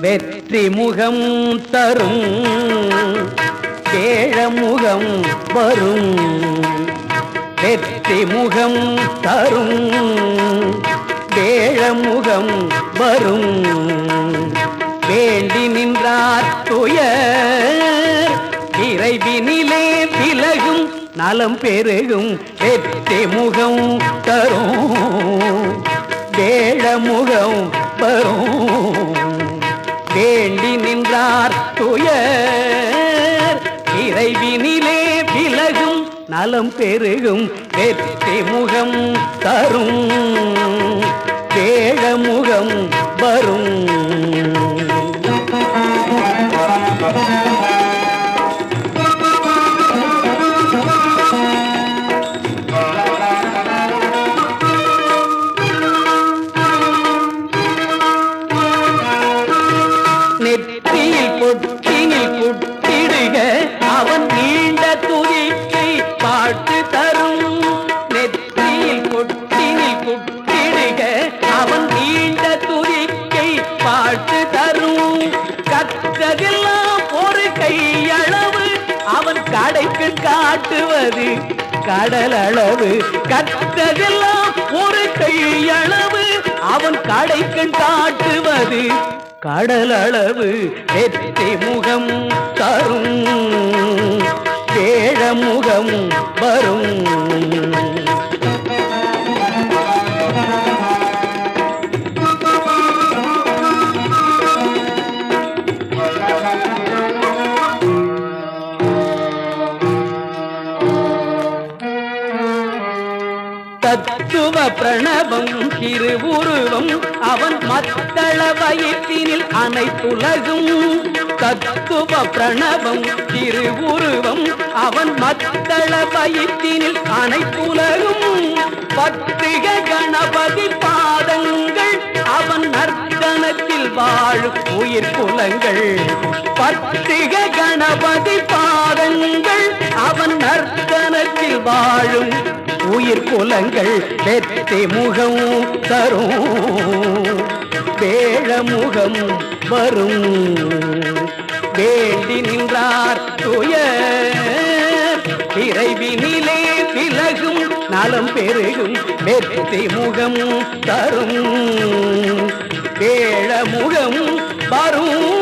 வெற்றி முகம் தரும் கேழமுகம் வரும். வெற்றி முகம் தரும் வேழமுகம் வரும். வேண்டி நின்றார் துயர் இறைவினிலே விலகும் நலம் பெருகும் வெற்றி முகம் தரும். வேழமுகம் வரும். வேண்டி நின்றார் துயர் இறைவினிலே நலம் பெருகும் வெற்றி முகம் தரும் வேழமுகம் வரும். தரும் கற்றதெல்லாம் ஒரு கையளவு. அவன் கடைக்கு காட்டுவது கடலளவு கற்றதெல்லாம் ஒரு கையளவு. அவன் கடைக்கு காட்டுவது கடலளவு வெற்றி முகம் தரும். தத்துவ பிரணவம் திருவுருவம். அவன் மத்தள வயிற்றினில் அனைத்துலகும் தத்துவ பிரணவம் திருவுருவம். அவன் மத்தள வயிற்றினில் அனைத்துலகும் பத்திக கணபதி பாதங்கள் அவன் நர்த்தனத்தில் வாழும் உயிர் குலங்கள். பத்திக கணபதி பாதங்கள் அவன் நர்த்தனத்தில் வாழும் உயிர் குலங்கள் வெற்றி முகம் தரும். வேழ முகம் வரும். வேண்டி நின்றார் துய. இறைவினிலே விலகும் நலம் பெருகும் வெற்றி முகம் தரும். வேழ முகம் வரும்.